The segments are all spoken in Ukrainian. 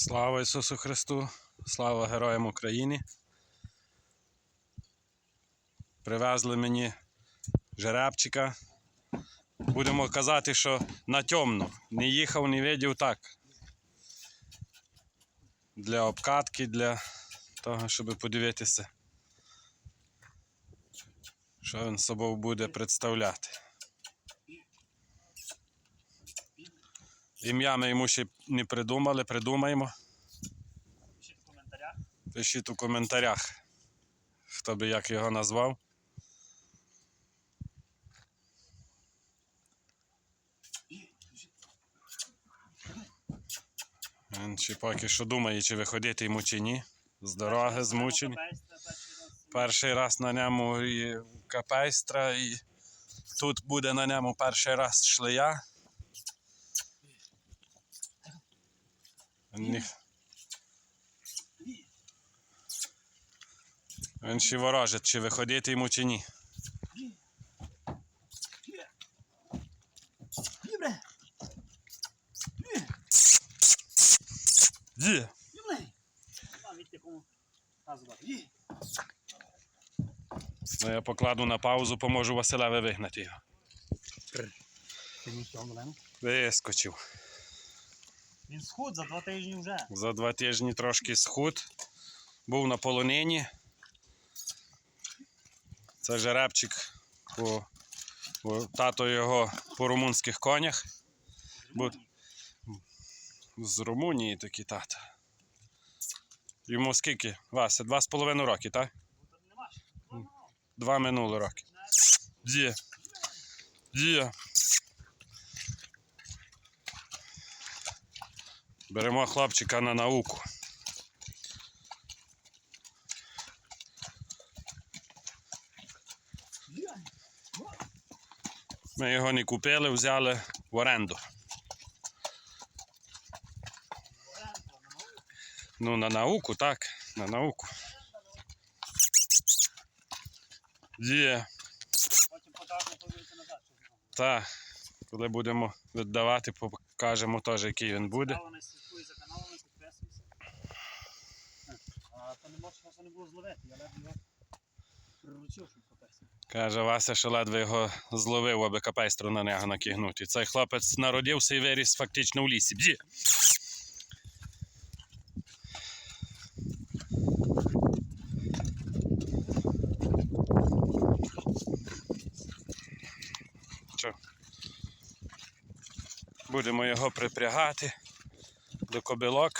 Слава Ісусу Христу! Слава Героям України! Привезли мені жеребчика. Будемо казати, що на темну. Не їхав, не видів так. Для обкатки, для того, щоб подивитися, що він собою буде представляти. Ім'я ми йому ще не придумали, придумаємо. Пишіть в коментарях. Пишіть у коментарях, хто би як його назвав. Він ще поки що думає, чи виходити йому чи ні. З дороги змучений. Перший раз на ньому і капейстра, і тут буде на ньому перший раз шлея. Ні. Він ще ворожить, чи виходити йому, чи ні. Є. Ну, я покладу на паузу, поможу Василеві вигнати його. Вискочив. Він схуд за два тижні вже. За два тижні трошки схуд. Був на полонині. Це жеребчик по, по тато його по румунських конях. Бу- З Румунії такий тато. Йому скільки? Вася, два з половиною роки, так? Два минулі роки. Є. Є. Беремо хлопчика на науку. Ми його не купили, взяли в оренду. Ну, на науку, так, на науку. Є. Потім покажемо, повірте назад. зробимо. Коли будемо віддавати, покажемо теж, який він буде. Стало не слідкуй за каналами, підписуйся. А то було зловити. Я ледве його приручив, щоб попався. Каже Вася, що ледве його зловив, аби капейстру на нього накигнути. Цей хлопець народився і виріс фактично в лісі. Бді. Будемо його припрягати до кобилок.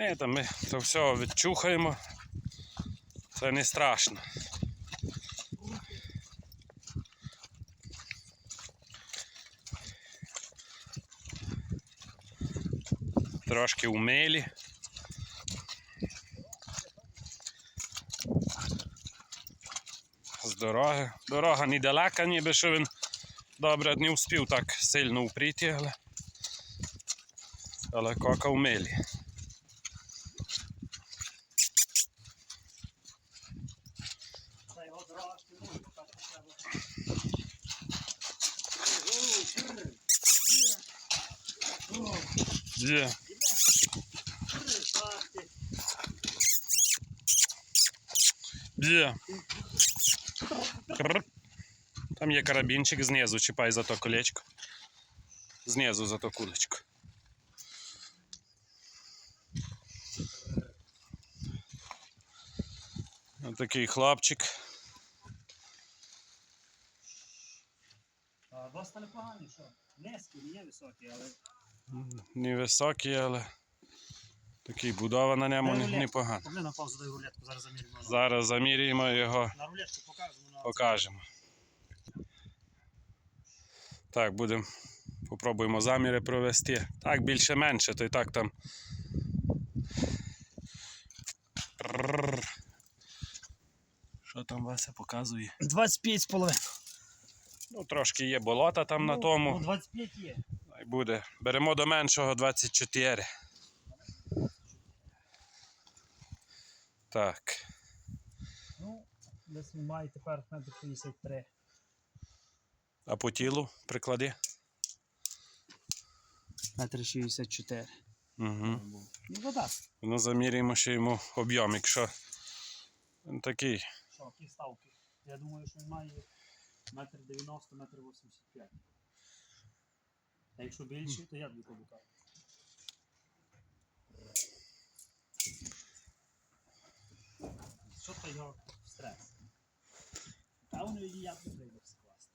Е, там ми то все відчухаємо. Це не страшно. Трошки умилі. З дороги. Дорога недалека, ніби що він добре не успів так сильно упріти, але, але кока умилі. Є. Є. Там є карабінчик знизу, чіпай за то колечко. Знизу за то кулечко. Отакий хлопчик. А, Доста непогані, що? Низькі, не є високі, але Невисокий, але такий будова на ньому Дай не- непогана. На паузу дай рулетку, зараз заміримо. Зараз заміряємо його, На рулетку покажемо. На покажемо. Так, будемо. Попробуємо заміри провести. Так, більше-менше, то і так там. Що там Вася показує? 25 з половиною. Ну, трошки є болота там на тому. Ну, 25 є. Хай буде. Беремо до меншого 24. Так. Ну, десь він має тепер метр 53. А по тілу приклади. Метр 64. Угу. Ну, вода. Ну, заміряємо ще йому об'єм, якщо він такий. Що, які ставки? Я думаю, що він має метр 90, метр 85. А якщо більше, то я дві побукав. Що то його стрес? Та воно і я тут прийду скласти.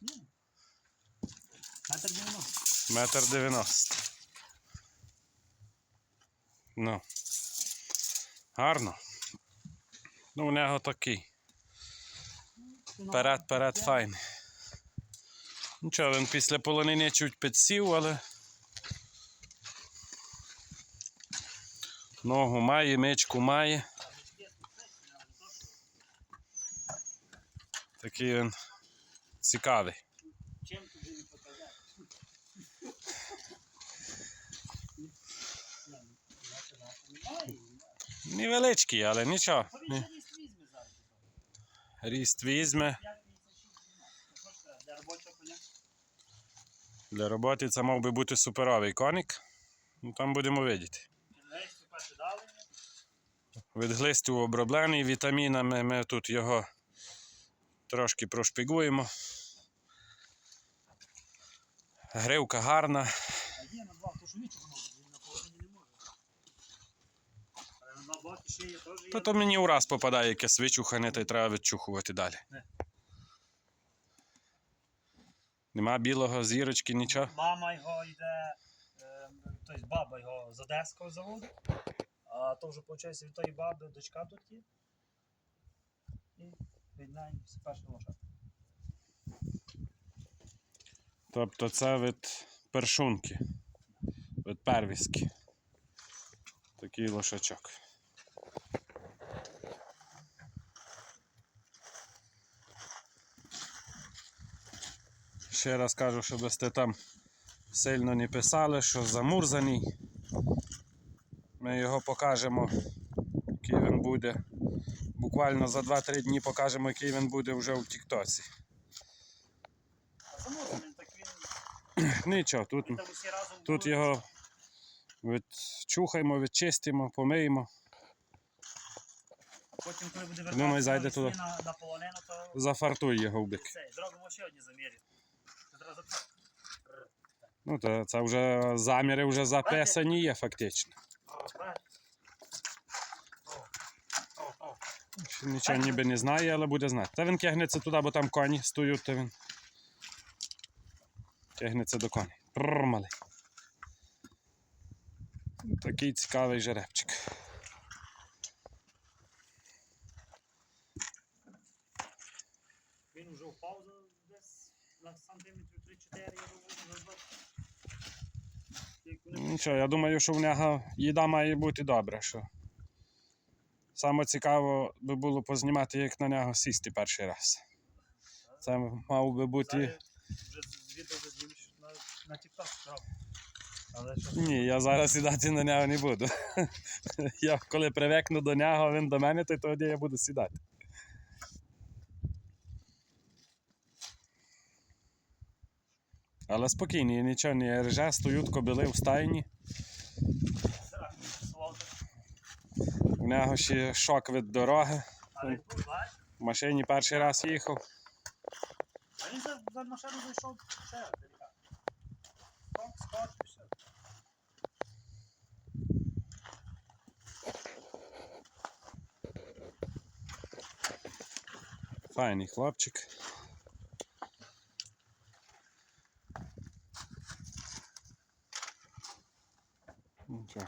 Ну, метр 90. Метр дев'яносто. Ну. Гарно. Ну, у нього такий. Перед, перед, файний. Нічого, він після полонини чуть підсів, але. Ногу має, мичку має. Такий він цікавий. Чим тобі не показати? Невеличкий, але нічого ще ліст візьме зараз. Ріст візьме. 5 місяців. Що для роботи це мав би бути суперовий коник. Ну там будемо видіти. Від глисту оброблений вітамінами. Ми тут його трошки прошпігуємо. Гривка гарна. А є на два, то що нічого може, він на половині не може. Є. То, мені ураз попадає якесь вичухане, та й треба відчухувати далі. Нема білого зірочки, нічого. Мама його йде, е, тобто баба його з Одеського заводу, а то вже виходить від тої баби дочка тут є. І від неї все перша лошадка. Тобто це від першунки, від первіски. Такий лошачок. Ще раз кажу, щоб ви там сильно не писали, що замурзаний. Ми його покажемо, який він буде. Буквально за 2-3 дні покажемо, який він буде вже у Тіктоці. Нічого, тут Тут його відчухаємо, відчистимо, помиємо, потім, коли буде вертатися зайде туди. на, полонину, то зафартуй його в бик. зробимо ще одні заміри. Ну, то це вже заміри вже записані є фактично. Нічого ніби не знає, але буде знати. Та він тягнеться туди, бо там коні стоять, то він тягнеться до коней. Прррр, малий. Такий цікавий жеребчик. Він вже впав за десь на 3-4, я думаю, що в нього їда має бути добра. Що... Саме цікаво би було познімати, як на нього сісти перший раз. Це мав би бути. На. Але що? Ні, я зараз сідати на нього не буду. Я коли привикну до нього, він до мене, то тоді я буду сідати. Але спокійні, нічого не реже, стоють кобили в стайні. У нього ще шок від дороги. В машині перший раз їхав. а він за, машину зайшов ще делікатно. Файний хлопчик. Нічого.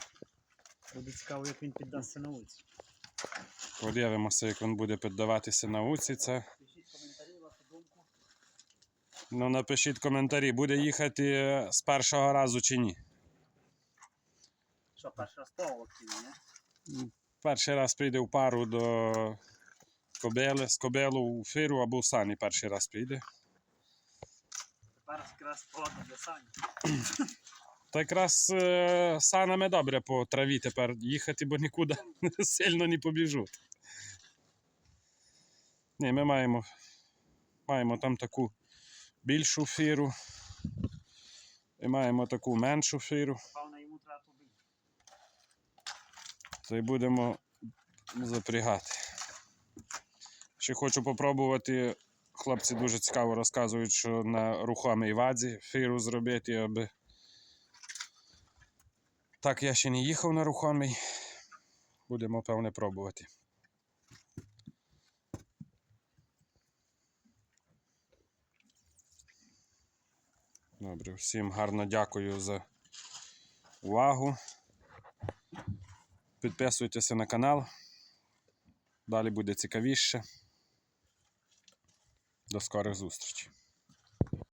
Буде цікаво, як він піддасться на вулиці. Подивимося, як він буде піддаватися науці. Це. Пишіть коментарі, вашу думку. Ну, напишіть коментарі, буде їхати е, з першого разу чи ні. Що, перший раз поволок ні? Перший раз прийде в пару до кобили, з кобилу у фиру або в сані перший раз прийде. Тепер якраз погода для сані. Та якраз е, санами добре по траві тепер їхати, бо нікуди сильно не побіжу. Ні, ми маємо, маємо там таку більшу фіру. І маємо таку меншу фіру. То й будемо запрягати. Ще хочу попробувати. Хлопці дуже цікаво розказують, що на рухомій вазі фіру зробити, аби. Так, я ще не їхав на рухомій. Будемо, певне, пробувати. Добре, всім гарно дякую за увагу. Підписуйтеся на канал. Далі буде цікавіше. До скорих зустрічей.